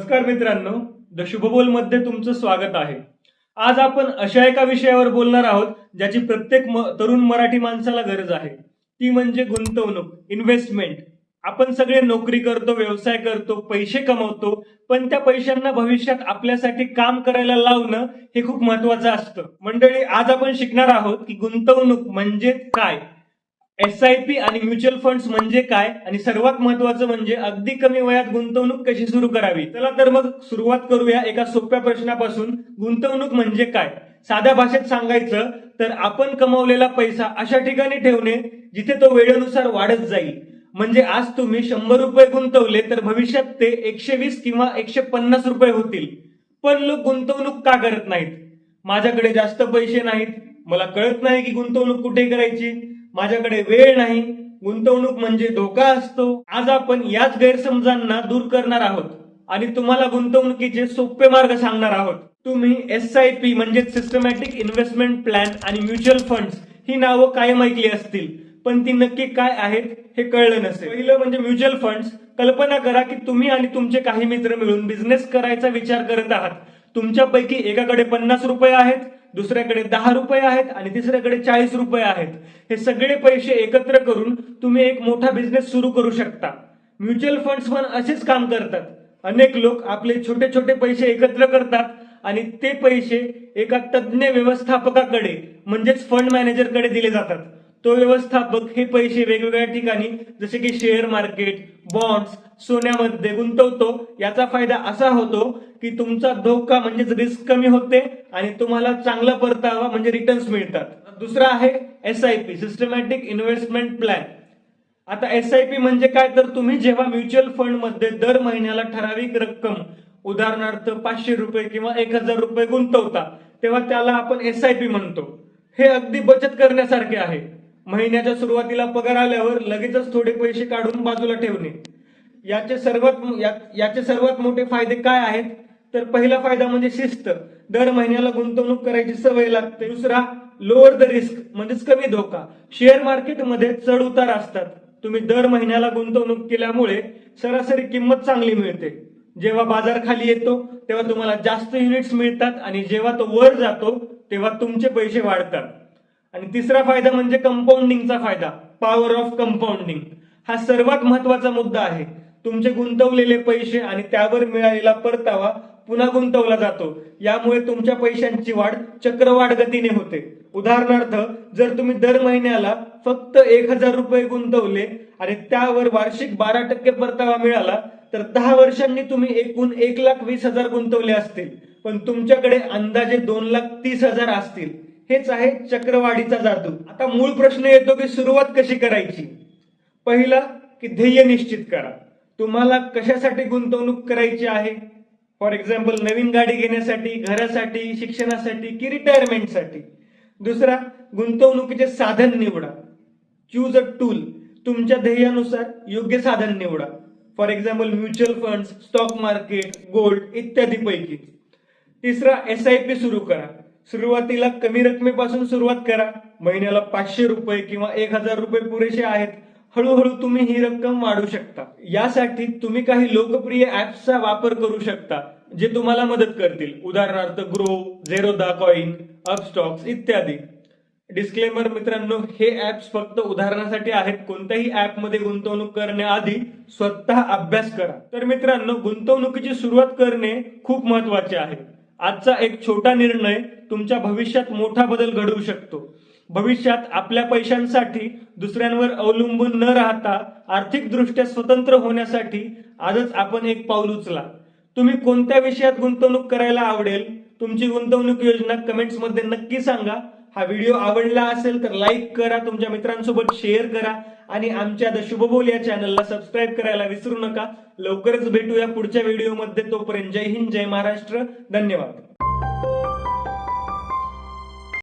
नमस्कार मित्रांनो द शुभबोलमध्ये तुमचं स्वागत आहे. आज आपण अशा एका विषयावर बोलणार आहोत ज्याची प्रत्येक म- तरुण मराठी माणसाला गरज आहे. ती म्हणजे गुंतवणूक इन्व्हेस्टमेंट आपण सगळे नोकरी करतो व्यवसाय करतो पैसे कमवतो पण त्या पैशांना भविष्यात आपल्यासाठी काम करायला लावणं हे खूप महत्वाचं असतं. मंडळी आज आपण शिकणार आहोत की गुंतवणूक म्हणजे काय? एस आय पी आणि म्युच्युअल फंड्स म्हणजे काय? आणि सर्वात महत्वाचं म्हणजे अगदी कमी वयात गुंतवणूक कशी सुरू करावी? चला तर मग सुरुवात करूया एका सोप्या प्रश्नापासून. गुंतवणूक म्हणजे काय? साध्या भाषेत सांगायचं तर आपण कमवलेला पैसा अशा ठिकाणी ठेवणे जिथे तो वेळेनुसार वाढत जाईल. म्हणजे आज तुम्ही शंभर रुपये गुंतवले तर भविष्यात ते एकशे वीस किंवा एकशे पन्नास रुपये होतील. पण लोक गुंतवणूक का करत नाहीत? माझ्याकडे जास्त पैसे नाहीत. मला कळत नाही की गुंतवणूक कुठे करायची. माझ्याकडे वेळ नाही गुंतवणूक म्हणजे धोका असतो. आज आपण याच गैरसमजांना दूर करणार आहोत आणि तुम्हाला गुंतवणुकीचे सोपे मार्ग सांगणार आहोत. तुम्ही एस आय पी म्हणजे सिस्टमॅटिक इन्व्हेस्टमेंट प्लॅन आणि म्युच्युअल फंड्स ही नावं कायम ऐकली असतील पण ती नक्की काय आहेत हे कळलं नसेल. पहिलं म्हणजे म्युच्युअल फंड्स कल्पना करा की तुम्ही आणि तुमचे काही मित्र मिळून बिझनेस करायचा विचार करत आहात. तुमच्यापैकी एकाकडे पन्नास रुपये आहेत दुसऱ्याकडे दहा रुपये आहेत आणि तिसऱ्याकडे चाळीस रुपये आहेत. हे सगळे पैसे एकत्र करून तुम्ही एक मोठा बिझनेस सुरू करू शकता. म्युच्युअल फंड्स पण असेच काम करतात. अनेक लोक आपले छोटे छोटे पैसे एकत्र करतात आणि ते पैसे एका तज्ज्ञ व्यवस्थापकाकडे म्हणजेच फंड मॅनेजरकडे दिले जातात. तो व्यवस्थापक हे पैसे वेगवेगळ्या ठिकाणी जसे की शेअर मार्केट बॉन्ड्स सोन्यामध्ये गुंतवतो. याचा फायदा असा होतो की तुमचा धोका म्हणजेच रिस्क कमी होते आणि तुम्हाला चांगला परतावा म्हणजे रिटर्न्स मिळतात. दुसरा आहे S I P systematic investment plan आता एस आय पी म्हणजे काय? तर तुम्ही जेव्हा म्युच्युअल फंडमध्ये दर महिन्याला ठराविक रक्कम उदाहरणार्थ पाचशे रुपये किंवा एक हजार रुपये गुंतवता तेव्हा त्याला आपण एस आय पी म्हणतो. हे अगदी बचत करण्यासारखे आहे. महिन्याच्या सुरुवातीला पगार आल्यावर लगेचच थोडे पैसे काढून बाजूला ठेवणे. याचे सर्वात या- याचे सर्वात मोठे फायदे काय आहेत? तर पहिला फायदा म्हणजे शिस्त. दर महिन्याला गुंतवणूक करायची सवय लागते. दुसरा लोअर द रिस्क म्हणजेच कमी धोका. शेअर मार्केटमध्ये चढ उतार असतात. तुम्ही दर महिन्याला गुंतवणूक केल्यामुळे सरासरी किंमत चांगली मिळते. जेव्हा बाजार खाली येतो तेव्हा तुम्हाला जास्त युनिट्स मिळतात आणि जेव्हा तो वर जातो तेव्हा तुमचे पैसे वाढतात. आणि तिसरा फायदा म्हणजे कंपाऊंडिंगचा फायदा पॉवर ऑफ कंपाऊंडिंग हा सर्वात महत्त्वाचा मुद्दा आहे. तुमचे गुंतवलेले पैसे आणि त्यावर मिळालेला परतावा पुन्हा गुंतवला जातो. यामुळे तुमच्या पैशांची वाढ चक्रवाढ गतीने होते. उदाहरणार्थ जर तुम्ही दर महिन्याला फक्त एक हजार रुपये गुंतवले आणि त्यावर वार्षिक बारा टक्के परतावा मिळाला तर दहा वर्षांनी तुम्ही एकूण एक लाख वीस हजार गुंतवले असतील. पण तुमच्याकडे अंदाजे दोन लाख तीस हजार असतील. हेच आहे चक्रवाढीचा जादू. आता मूळ प्रश्न येतो की सुरुवात कशी करायची? पहिला की ध्येय निश्चित करा. तुम्हाला कशासाठी गुंतवणूक करायची आहे? फॉर एक्झाम्पल नवीन गाडी घेण्यासाठी घरासाठी शिक्षणासाठी की रिटायरमेंटसाठी दुसरा गुंतवणुकीचे साधन निवडा. चूज अ टूल तुमच्या ध्येयानुसार योग्य साधन निवडा. For example mutual funds stock market gold इत्यादी पैकी तिसरा एस आय पी सुरू करा. सुरुवातीला कमी रकमेपासून सुरुवात करा. महिन्याला पाचशे रुपये किंवा एक हजार रुपये पुरेसे आहेत. हळूहळू तुम्ही ही रक्कम वाढू शकता. यासाठी तुम्ही काही लोकप्रिय ऍप्सचा वापर करू शकता जे तुम्हाला मदत करतील. उदाहरणार्थ ग्रो झेरोदा कॉइन अपस्टॉक्स इत्यादी. डिस्क्लेमर मित्रांनो हे ऍप्स फक्त उदाहरणासाठी आहेत. कोणत्याही ऍपमध्ये गुंतवणूक करण्याआधी स्वतः अभ्यास करा. तर मित्रांनो गुंतवणुकीची सुरुवात करणे खूप महत्त्वाचे आहे. आजचा एक छोटा निर्णय तुमच्या भविष्यात मोठा बदल घडवू शकतो. भविष्यात आपल्या पैशांसाठी दुसऱ्यांवर अवलंबून न राहता आर्थिकदृष्ट्या स्वतंत्र होण्यासाठी आजच आपण एक पाऊल उचला. तुम्ही कोणत्या विषयात गुंतवणूक करायला आवडेल? तुमची गुंतवणूक योजना कमेंट्समध्ये नक्की सांगा. हा व्हिडिओ आवडला असेल तर लाईक करा तुमच्या मित्रांसोबत शेअर करा आणि आमच्या द शुभबोल या चॅनलला सबस्क्राईब करायला विसरू नका. लवकरच भेटूया पुढच्या व्हिडिओमध्ये तोपर्यंत जय हिंद जय महाराष्ट्र. धन्यवाद.